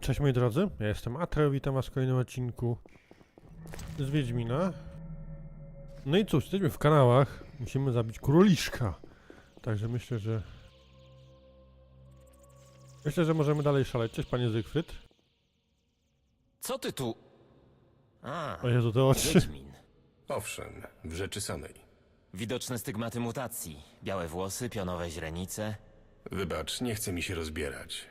Cześć moi drodzy, ja jestem Atreo, witam was w kolejnym odcinku z Wiedźmina. No i cóż, jesteśmy w kanałach, musimy zabić króliszka. Także myślę, że... Myślę, że możemy dalej szaleć. Cześć panie Zygfryd. Co ty tu? A, O Jezu, te oczy. Wiedźmin. Owszem, w rzeczy samej. Widoczne stygmaty mutacji. Białe włosy, pionowe źrenice. Wybacz, nie chcę mi się rozbierać.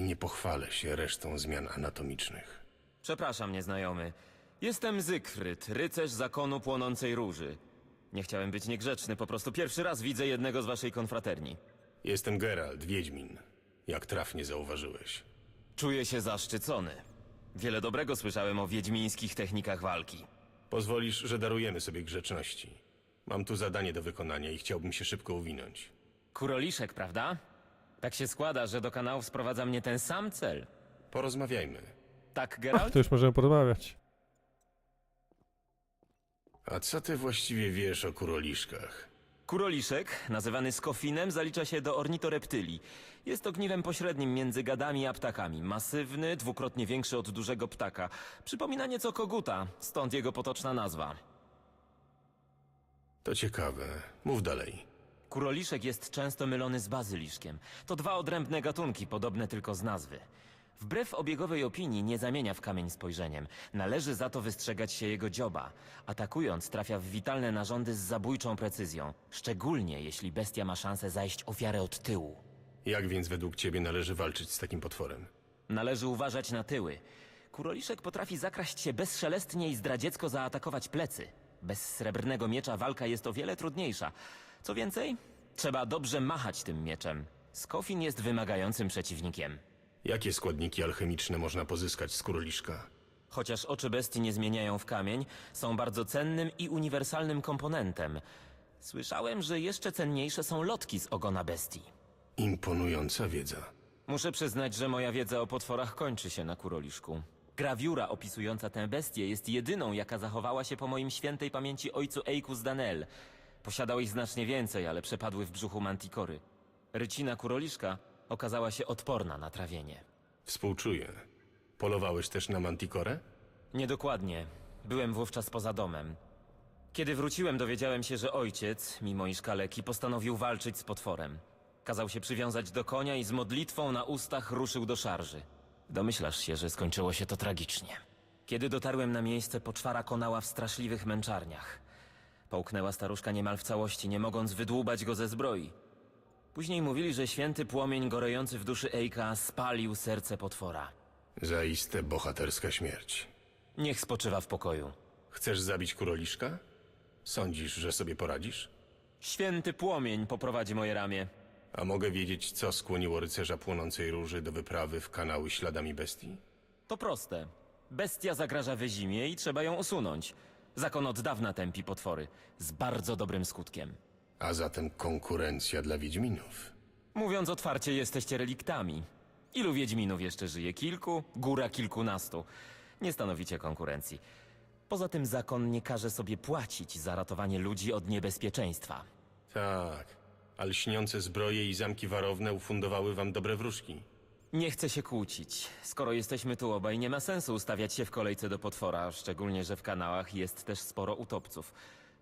I nie pochwalę się resztą zmian anatomicznych. Przepraszam, nieznajomy. Jestem Zygfryd, rycerz zakonu płonącej róży. Nie chciałem być niegrzeczny, po prostu pierwszy raz widzę jednego z waszej konfraterni. Jestem Geralt, Wiedźmin. Jak trafnie zauważyłeś. Czuję się zaszczycony. Wiele dobrego słyszałem o wiedźmińskich technikach walki. Pozwolisz, że darujemy sobie grzeczności. Mam tu zadanie do wykonania i chciałbym się szybko uwinąć. Kuroliszek, prawda? Tak się składa, że do kanału sprowadza mnie ten sam cel. Porozmawiajmy. Tak, Ach, Geralt? to już możemy porozmawiać. A co ty właściwie wiesz o kuroliszkach? Kuroliszek, nazywany skofinem, zalicza się do ornitoreptylii. Jest ogniwem pośrednim między gadami a ptakami. Masywny, dwukrotnie większy od dużego ptaka. Przypomina nieco koguta, stąd jego potoczna nazwa. To ciekawe. Mów dalej. Kuroliszek jest często mylony z bazyliszkiem. To dwa odrębne gatunki, podobne tylko z nazwy. Wbrew obiegowej opinii nie zamienia w kamień spojrzeniem. Należy za to wystrzegać się jego dzioba. Atakując trafia w witalne narządy z zabójczą precyzją. Szczególnie jeśli bestia ma szansę zajść ofiarę od tyłu. Jak więc według ciebie należy walczyć z takim potworem? Należy uważać na tyły. Kuroliszek potrafi zakraść się bezszelestnie i zdradziecko zaatakować plecy. Bez srebrnego miecza walka jest o wiele trudniejsza. Co więcej, trzeba dobrze machać tym mieczem. Skofin jest wymagającym przeciwnikiem. Jakie składniki alchemiczne można pozyskać z kuroliszka? Chociaż oczy bestii nie zmieniają w kamień, są bardzo cennym i uniwersalnym komponentem. Słyszałem, że jeszcze cenniejsze są lotki z ogona bestii. Imponująca wiedza. Muszę przyznać, że moja wiedza o potworach kończy się na kuroliszku. Grawiura opisująca tę bestię jest jedyną, jaka zachowała się po moim świętej pamięci ojcu Eikus Danel. Posiadał ich znacznie więcej, ale przepadły w brzuchu mantikory. Rycina kuroliszka okazała się odporna na trawienie. Współczuję. Polowałeś też na mantikorę? Niedokładnie. Byłem wówczas poza domem. Kiedy wróciłem, dowiedziałem się, że ojciec, mimo iż kaleki, postanowił walczyć z potworem. Kazał się przywiązać do konia i z modlitwą na ustach ruszył do szarży. Domyślasz się, że skończyło się to tragicznie. Kiedy dotarłem na miejsce, poczwara konała w straszliwych męczarniach. Połknęła staruszka niemal w całości, nie mogąc wydłubać go ze zbroi. Później mówili, że święty płomień gorejący w duszy Ejka spalił serce potwora. Zaiste bohaterska śmierć. Niech spoczywa w pokoju. Chcesz zabić kuroliszka? Sądzisz, że sobie poradzisz? Święty płomień poprowadzi moje ramię. A mogę wiedzieć, co skłoniło rycerza płonącej róży do wyprawy w kanały śladami bestii? To proste. Bestia zagraża wyzimie i trzeba ją usunąć. Zakon od dawna tępi potwory. Z bardzo dobrym skutkiem. A zatem konkurencja dla Wiedźminów. Mówiąc otwarcie, jesteście reliktami. Ilu Wiedźminów jeszcze żyje? Kilku? Góra kilkunastu. Nie stanowicie konkurencji. Poza tym zakon nie każe sobie płacić za ratowanie ludzi od niebezpieczeństwa. Tak, ale śniące zbroje i zamki warowne ufundowały wam dobre wróżki. Nie chcę się kłócić. Skoro jesteśmy tu obaj, nie ma sensu ustawiać się w kolejce do potwora, szczególnie, że w kanałach jest też sporo utopców.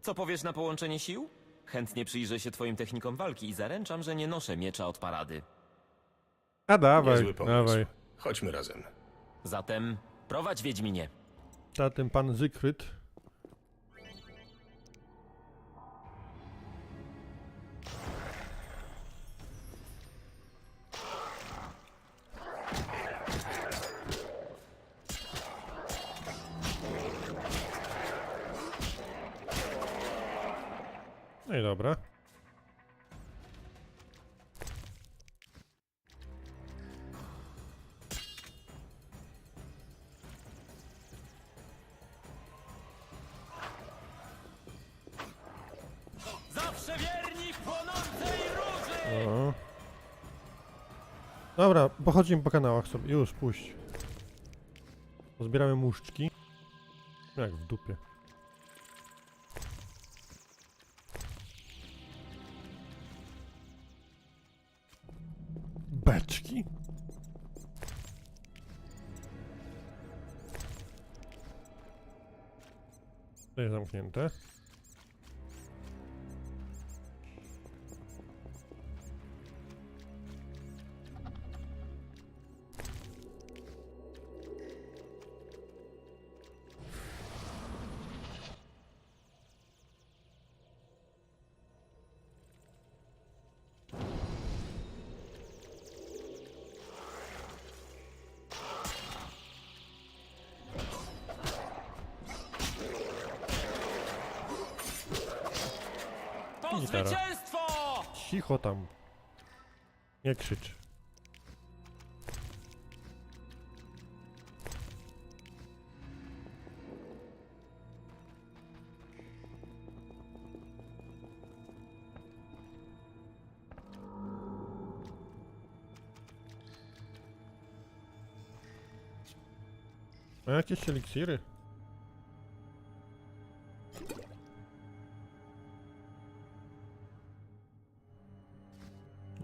Co powiesz na połączenie sił? Chętnie przyjrzę się twoim technikom walki i zaręczam, że nie noszę miecza od parady. A dawaj, Niezły pomysł. dawaj. Chodźmy razem. Zatem prowadź Wiedźminie. Zatem pan Zygfryd. Dobra, pochodzimy po kanałach sobie. Już, puść. Pozbieramy muszczki. Jak w dupie. Beczki? To jest zamknięte. Gitara. zwycięstwo! Cicho tam. Nie krzycz. A jakieś eliksiry?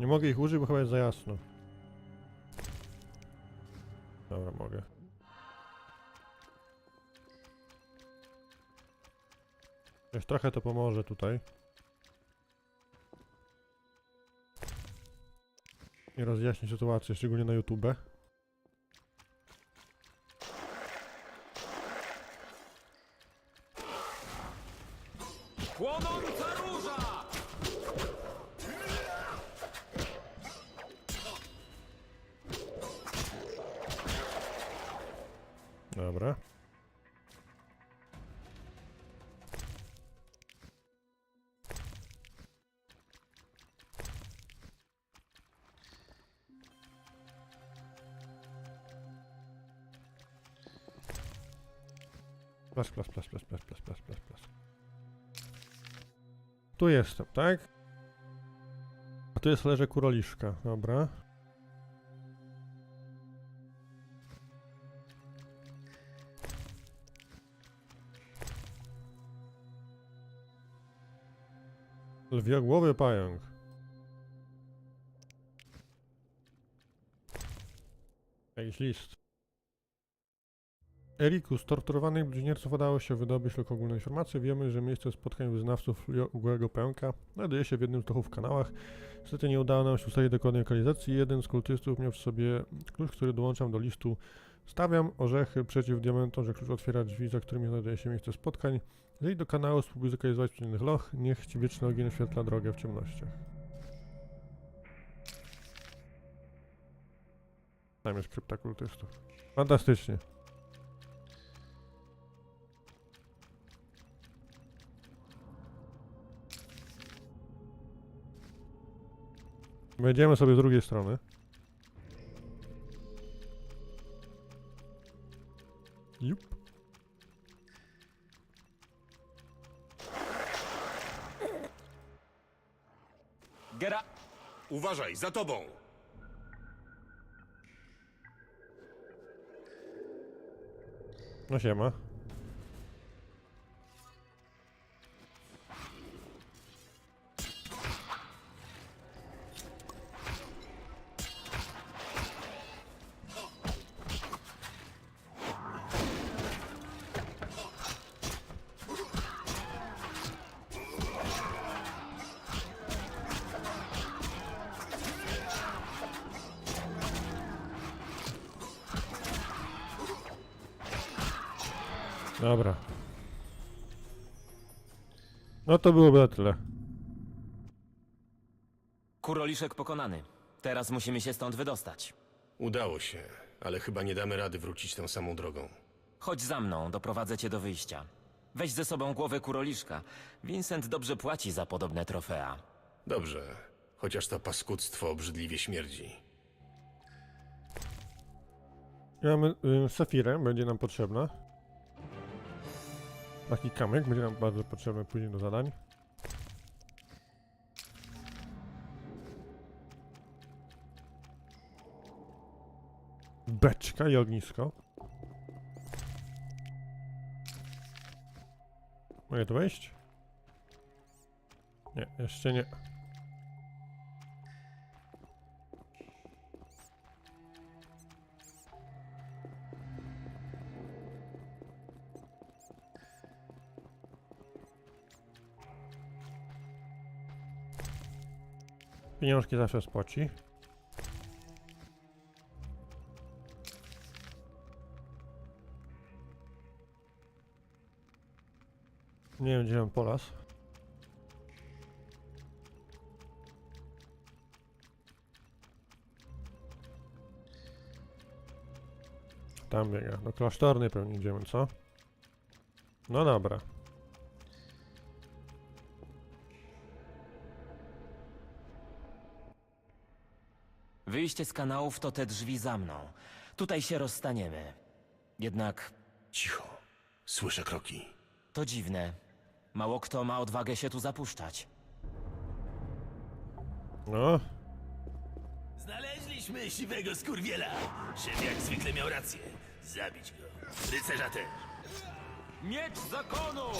Nie mogę ich użyć, bo chyba jest za jasno. Dobra, mogę. Już trochę to pomoże tutaj. I rozjaśni sytuację, szczególnie na YouTube. plac, plac, plac, plac, plac, plac, plac, plac. Tu jestem, tak? A tu jest leże kuroliszka, dobra. Lwiogłowy pająk. Jakiś list. Eriku, z torturowanych bluźnierców udało się wydobyć tylko ogólne informacje. Wiemy, że miejsce spotkań wyznawców Lwiogłowego pająka znajduje się w jednym z dochów kanałach. Niestety nie udało nam się ustalić dokładnej lokalizacji. Jeden z kultystów miał w sobie klucz, który dołączam do listu. Stawiam orzechy przeciw diamentom, że klucz otwiera drzwi, za którymi znajduje się miejsce spotkań. Zejdź do kanału, spróbuj zlokalizować przeciwnych loch, niech ci wieczny ogień oświetla drogę w ciemnościach. Tam jest krypta kultystów. Fantastycznie. Wejdziemy sobie z drugiej strony. Jup. Gera... Uważaj, za tobą! No siema. No to byłoby na tyle. Kuroliszek pokonany. Teraz musimy się stąd wydostać. Udało się, ale chyba nie damy rady wrócić tą samą drogą. Chodź za mną, doprowadzę cię do wyjścia. Weź ze sobą głowę kuroliszka. Vincent dobrze płaci za podobne trofea. Dobrze, chociaż to paskudztwo obrzydliwie śmierdzi. Mamy y, safirę, będzie nam potrzebna. Taki kamyk będzie nam bardzo potrzebny później do zadań. Beczka i ognisko. Mogę tu wejść? Nie, jeszcze nie. Pieniążki zawsze spoci. Nie wiem, gdzie mam polas. Tam biega. Do klasztornej pewnie idziemy, co? No dobra. Wyjście z kanałów to te drzwi za mną. Tutaj się rozstaniemy. Jednak Cicho. Słyszę kroki. to dziwne. Mało kto ma odwagę się tu zapuszczać. No, Znaleźliśmy siwego skurwiela. Szef jak zwykle miał rację. Zabić go. Rycerza też. Miecz zakonu!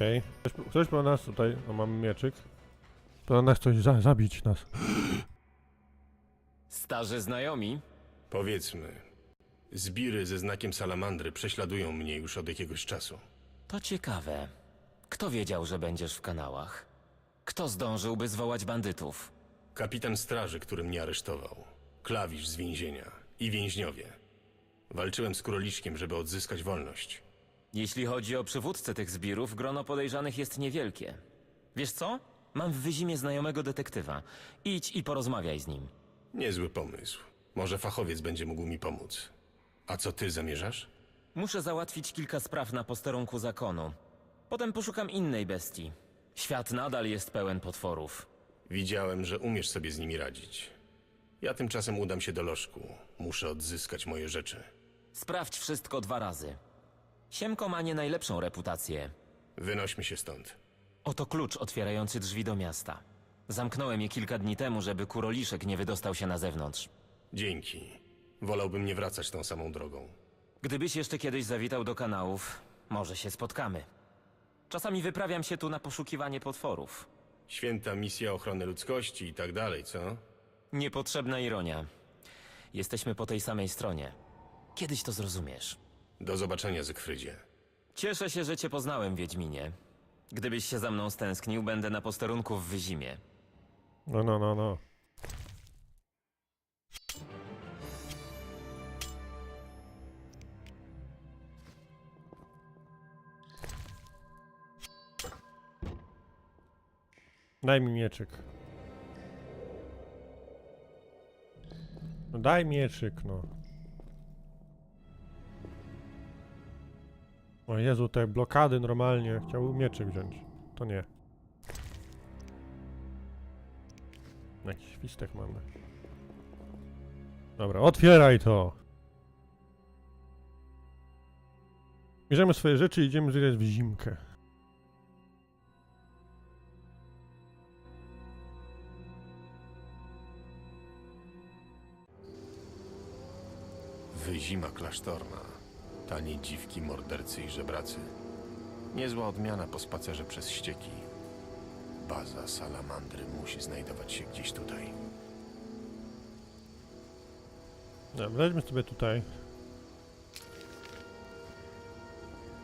Okej. Ktoś, ktoś po nas tutaj, o mamy mieczyk. Po nas coś za, zabić nas. Starzy znajomi? Powiedzmy. Zbiry ze znakiem salamandry prześladują mnie już od jakiegoś czasu. To ciekawe. Kto wiedział, że będziesz w kanałach? Kto zdążyłby zwołać bandytów? Kapitan straży, który mnie aresztował. Klawisz z więzienia. I więźniowie. Walczyłem z króliczkiem, żeby odzyskać wolność. Jeśli chodzi o przywódcę tych zbirów, grono podejrzanych jest niewielkie. Wiesz co? Mam w wyzimie znajomego detektywa. Idź i porozmawiaj z nim. Niezły pomysł. Może fachowiec będzie mógł mi pomóc. A co ty zamierzasz? Muszę załatwić kilka spraw na posterunku zakonu. Potem poszukam innej bestii. Świat nadal jest pełen potworów. Widziałem, że umiesz sobie z nimi radzić. Ja tymczasem udam się do lożku. Muszę odzyskać moje rzeczy. Sprawdź wszystko dwa razy. Siemko ma nie najlepszą reputację. Wynośmy się stąd. Oto klucz otwierający drzwi do miasta. Zamknąłem je kilka dni temu, żeby kuroliszek nie wydostał się na zewnątrz. Dzięki. Wolałbym nie wracać tą samą drogą. Gdybyś jeszcze kiedyś zawitał do kanałów, może się spotkamy. Czasami wyprawiam się tu na poszukiwanie potworów. Święta misja ochrony ludzkości i tak dalej, co? Niepotrzebna ironia. Jesteśmy po tej samej stronie. Kiedyś to zrozumiesz. Do zobaczenia, Zygfrydzie. Cieszę się, że cię poznałem, Wiedźminie. Gdybyś się za mną stęsknił, będę na posterunku w Wyzimie. No, no, no, no. Daj mi mieczyk. No daj mieczyk, no. O Jezu, te blokady normalnie. Chciał mieczyk wziąć. To nie. Jakiś świstek mamy. Dobra, otwieraj to! Bierzemy swoje rzeczy i idziemy zjeść w zimkę. Wyzima klasztorna. Tanie dziwki, mordercy i żebracy. Niezła odmiana po spacerze przez ścieki. Baza salamandry musi znajdować się gdzieś tutaj. Dobra, lećmy sobie tutaj.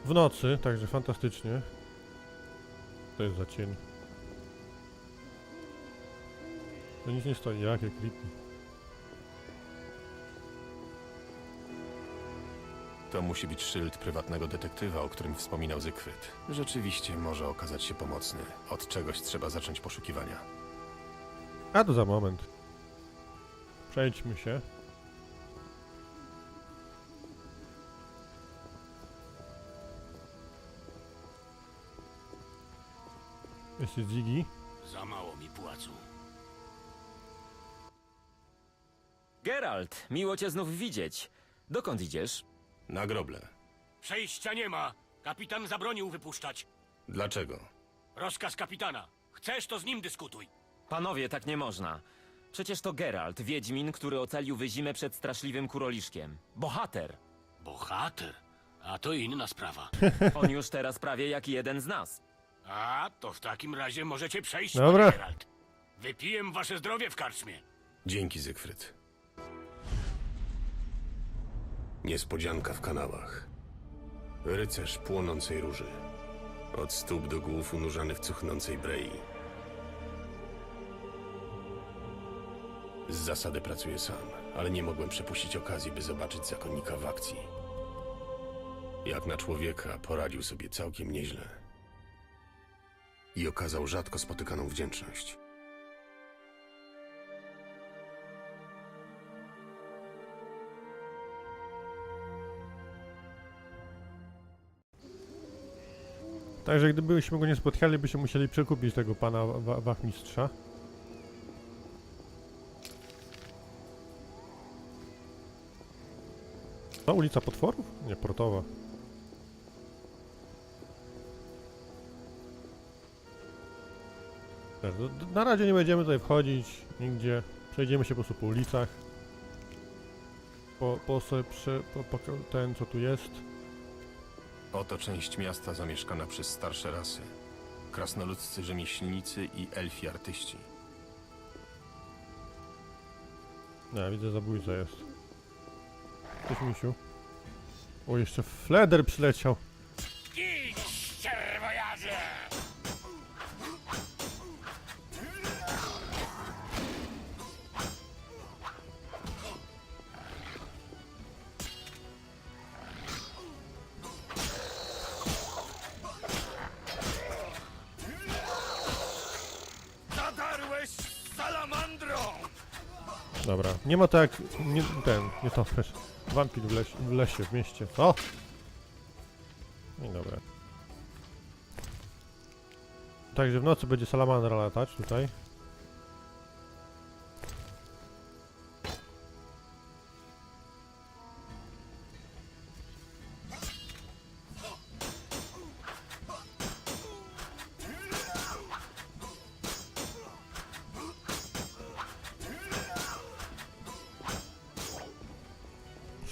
W nocy, także fantastycznie. To jest za cień. To nic nie stoi, jakie creepy. To musi być szyld prywatnego detektywa, o którym wspominał Zygfryd. Rzeczywiście może okazać się pomocny. Od czegoś trzeba zacząć poszukiwania. A to za moment. Przejdźmy się. Jest Ziggy. Za mało mi płacu. Geralt, miło cię znów widzieć. Dokąd idziesz? Na groble. Przejścia nie ma. Kapitan zabronił wypuszczać. Dlaczego? Rozkaz kapitana. Chcesz, to z nim dyskutuj. Panowie, tak nie można. Przecież to Geralt, Wiedźmin, który ocalił Wyzimę przed straszliwym kuroliszkiem. Bohater! Bohater. A to inna sprawa. On już teraz prawie jak jeden z nas. A, to w takim razie możecie przejść, Dobra. panie Geralt. Wypiję wasze zdrowie w karczmie. Dzięki, Zygfryd. Niespodzianka w kanałach. Rycerz płonącej róży. Od stóp do głów unurzany w cuchnącej brei. Z zasady pracuję sam, ale nie mogłem przepuścić okazji, by zobaczyć zakonnika w akcji. Jak na człowieka poradził sobie całkiem nieźle. I okazał rzadko spotykaną wdzięczność. Także gdybyśmy go nie spotkali, byśmy musieli przekupić tego pana wa- wachmistrza. To ulica Potworów? Nie, Portowa. Tak, Na razie nie będziemy tutaj wchodzić nigdzie. Przejdziemy się po prostu po ulicach. Po, po, sobie prze, po, po ten co tu jest. Oto część miasta zamieszkana przez starsze rasy. Krasnoludzcy rzemieślnicy i elfi artyści. Nie, widzę zabójca jest. Cześć misiu. O, jeszcze Fleder przyleciał. Nie ma tak, nie, ten, nie to też. Wampir w, leś, w lesie, w mieście. Co? No i dobra. Także w nocy będzie salamandra latać tutaj.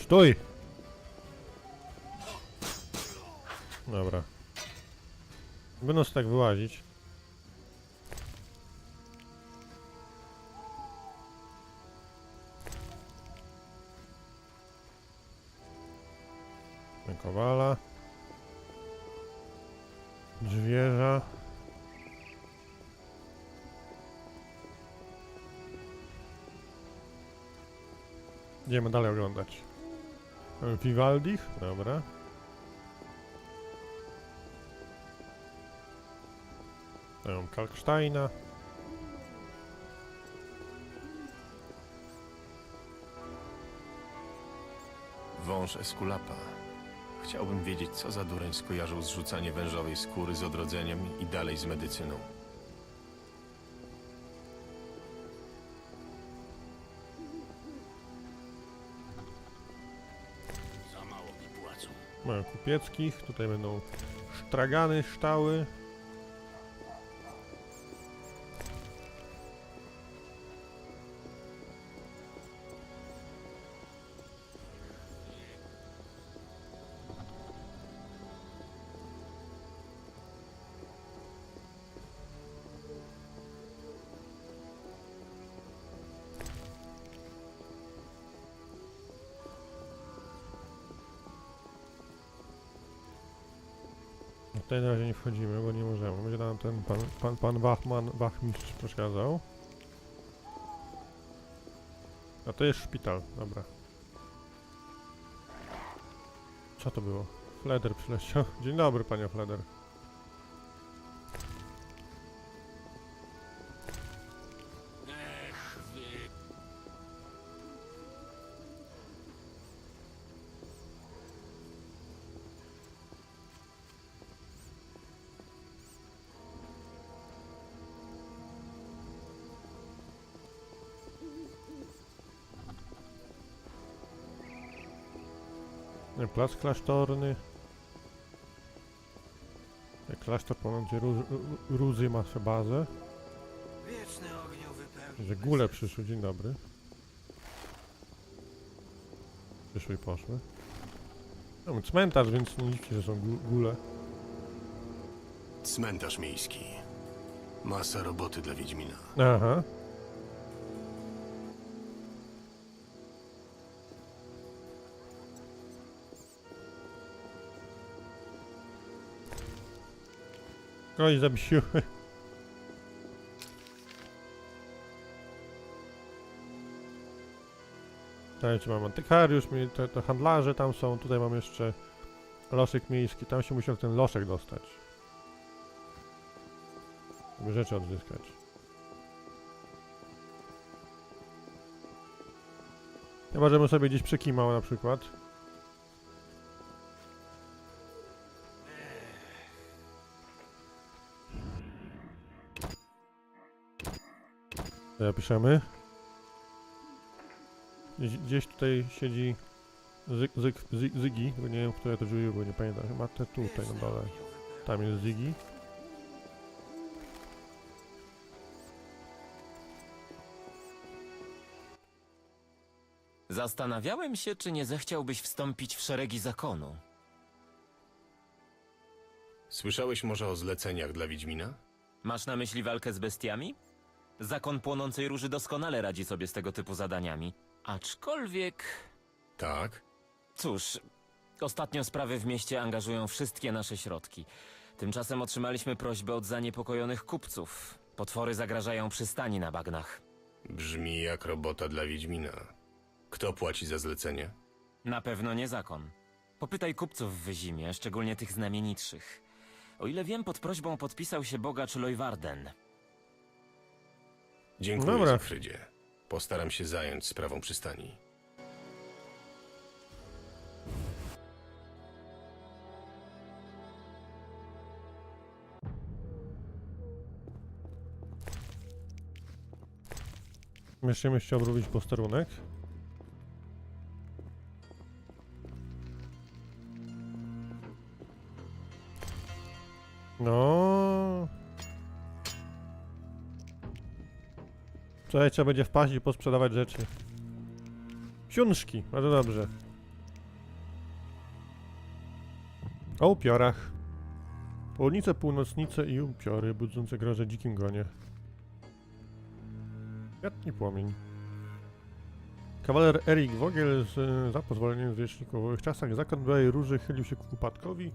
Stój! Dobra. Będą tak wyłazić. Kowala. Drzwierza. Idziemy dalej oglądać. Vivaldich, dobra. Mają Kalksteina. Wąż Eskulapa. Chciałbym wiedzieć, co za dureń skojarzył zrzucanie wężowej skóry z odrodzeniem i dalej z medycyną. Mają kupieckich, tutaj będą sztragany, ształy. Tutaj na razie nie wchodzimy, bo nie możemy. Będzie nam ten pan, pan, pan Wachman, Wachmistrz przeszkadzał. A to jest szpital, dobra. Co to było? Fleder przyleciał. Dzień dobry, panie Fleder. Plac klasztorny. Klasztor ponoć Ruz, Ruzy ma swoją bazę. Wieczny ogniu wypełni. Że góle przyszły, dzień dobry. Przyszły i poszły. Mamy cmentarz, więc nie liczcie, że są góle. Cmentarz miejski. Masa roboty dla Wiedźmina. Aha. Oj, zabił. Tutaj czy mam antykariusz, te, te handlarze tam są, tutaj mam jeszcze loszek miejski, tam się musiał ten loszek dostać. Żeby rzeczy odzyskać. Ja możemy sobie gdzieś przekimał na przykład. Zapiszemy. Gdzieś, gdzieś tutaj siedzi zyg, zyg, zyg, Zygi, bo nie wiem, które to drzwi były, nie pamiętam. Chyba te tutaj na dole. Tam jest Zygi. Zastanawiałem się, czy nie zechciałbyś wstąpić w szeregi zakonu. Słyszałeś może o zleceniach dla Wiedźmina? Masz na myśli walkę z bestiami? Zakon Płonącej Róży doskonale radzi sobie z tego typu zadaniami. Aczkolwiek... Tak. Cóż, ostatnio sprawy w mieście angażują wszystkie nasze środki. Tymczasem otrzymaliśmy prośbę od zaniepokojonych kupców. Potwory zagrażają przystani na bagnach. Brzmi jak robota dla Wiedźmina. Kto płaci za zlecenie? Na pewno nie zakon. Popytaj kupców w Wyzimie, szczególnie tych znamienitszych. O ile wiem, pod prośbą podpisał się bogacz Lojwarden. Dziękuję, Dobra. Zygfrydzie. Postaram się zająć sprawą przystani. Jeszcze bym chciał robić posterunek. No. Tutaj trzeba będzie wpaść i posprzedawać rzeczy. Książki, bardzo dobrze. O upiorach. Południce, północnice i upiory budzące groże dzikim gonie. Kwiatni płomień. Kawaler Erik Wogiel z, za pozwoleniem w wiecznikowych czasach zakon Białej Róży chylił się ku upadkowi.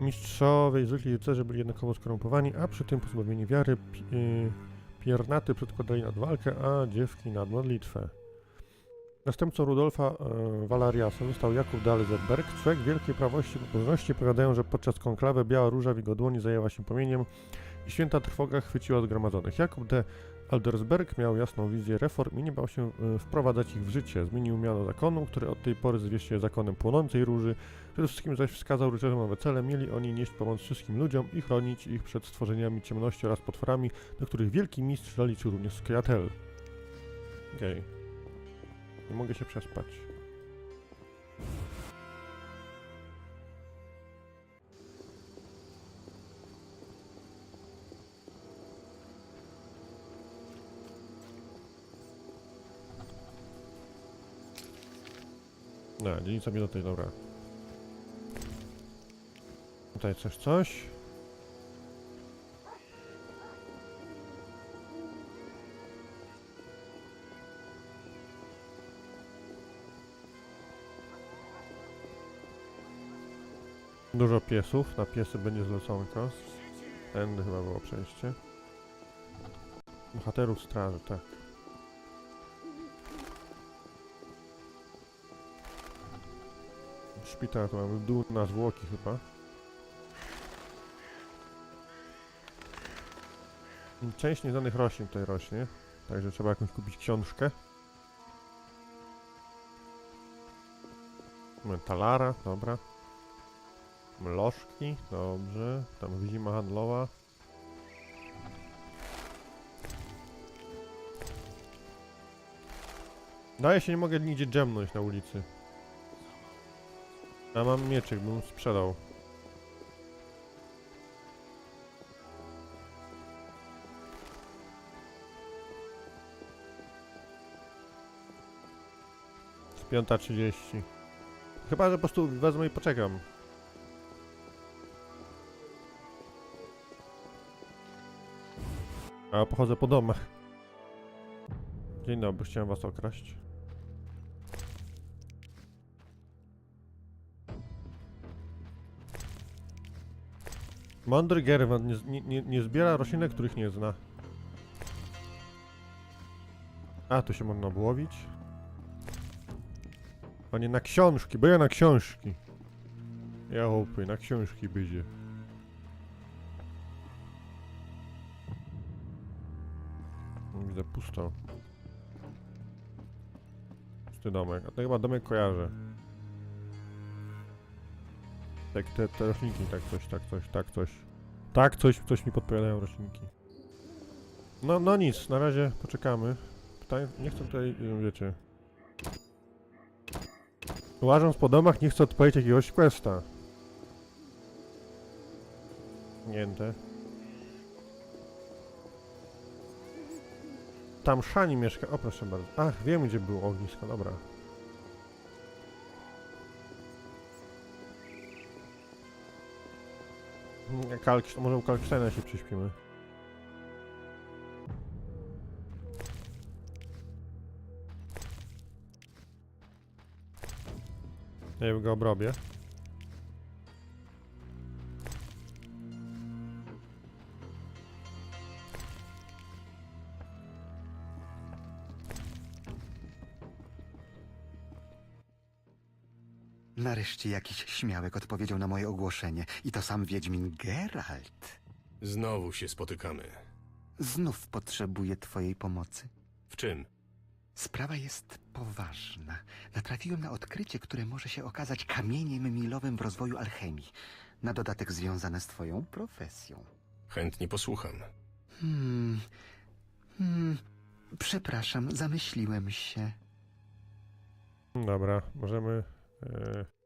Mistrzowie i zwykli rycerze byli jednakowo skorumpowani, a przy tym pozbawieni wiary pi, y, piernaty przedkładali nad walkę, a dziewki nad modlitwę. Następcą Rudolfa e, Walariasa został Jakub Dalzerberg. Człowiek wielkiej prawości i pobożności powiadają, że podczas konklawy biała róża w jego dłoni zajęła się płomieniem i święta trwoga chwyciła zgromadzonych. Jakub de Aldersberg miał jasną wizję reform i nie bał się e, wprowadzać ich w życie. Zmienił miano zakonu, który od tej pory zwie się zakonem płonącej róży. Przede wszystkim zaś wskazał rycerzom nowe cele. Mieli oni nieść pomoc wszystkim ludziom i chronić ich przed stworzeniami ciemności oraz potworami, do których wielki mistrz zaliczył również Skeatel. Okej. Nie mogę się przespać. No, dzielnica mi do tej, dobra. Tutaj coś, coś. Dużo piesów, na piesy będzie zleconko. Tędy chyba było przejście. Bohaterów straży, tak. Szpital to mamy dół na zwłoki chyba. Część nieznanych roślin tutaj rośnie, także trzeba jakąś kupić książkę. Mamy talara, dobra. Mlożki, dobrze. Tam wizima handlowa. No ja się nie mogę nigdzie dżemnąć na ulicy. Ja mam mieczyk, bym sprzedał. Z piąta trzydzieści. Chyba, że po prostu wezmę i poczekam. A pochodzę po domach. Dzień dobry, chciałem was okraść. Mądry Gerwant nie, nie, nie, zbiera roślinek, których nie zna. A, tu się można obłowić. A na książki, bo ja na książki. Ja hopy, na książki będzie. Widzę pusto. Pusty domek. A to chyba domek kojarzę. Tak, te, te roślinki, tak coś, tak coś, tak coś. Tak, coś, coś mi podpowiadają roślinki. No, no nic, na razie poczekamy. Pytanie, nie chcę tutaj, wiecie... Łażąc po domach, nie chcę odpowiedzieć jakiegoś questa. Niente. Tam Szani mieszka. O, proszę bardzo. Ach, wiem gdzie było ognisko, dobra. Kalk, może u Kalksteina się przyśpimy. Ja go obrobię. Nareszcie jakiś śmiałek odpowiedział na moje ogłoszenie. I to sam Wiedźmin Geralt. Znowu się spotykamy. Znów potrzebuję twojej pomocy. W czym? Sprawa jest poważna. Natrafiłem na odkrycie, które może się okazać kamieniem milowym w rozwoju alchemii. Na dodatek związane z twoją profesją. Chętnie posłucham. Hmm. Hmm. Przepraszam, zamyśliłem się. Dobra, możemy... E...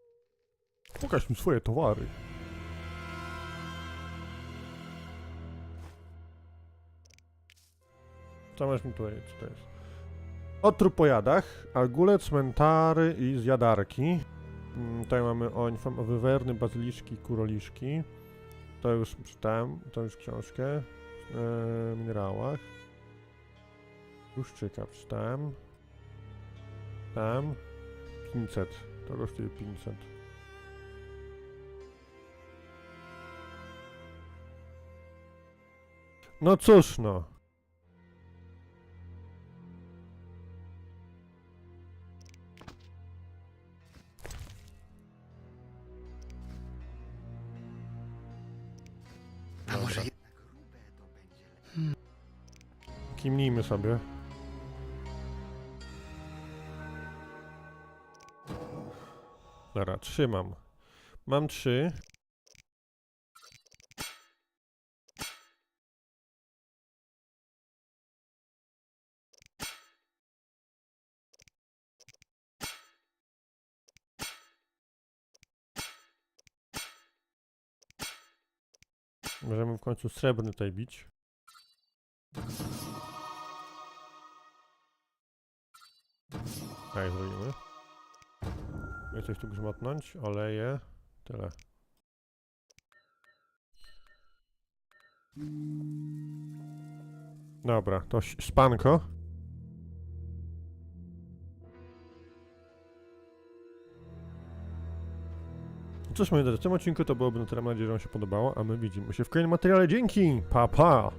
Pokaż mi swoje towary. Co masz mi tutaj, co to jest? O trupojadach, algule, cmentary i zjadarki. Mm, Tutaj mamy o, o wywerny, bazyliszki, kuroliszki. To już czytałem, to już książkę. E, minerałach. Puszczyka przeczytałem. Tam. 500. To kosztuje 500. No cóż no. A może jednak grube to będzie Kimnijmy sobie. Dobra, trzymam. Mam trzy. Możemy w końcu srebrny tutaj bić. Tak zrobimy. I coś tu grzmotnąć, oleje, tyle. Dobra, to spanko. Cóż moi drodzy, w tym odcinku to byłoby na tyle. Mam nadzieję, że wam się podobało, a my widzimy się w kolejnym materiale. Dzięki! Pa, pa!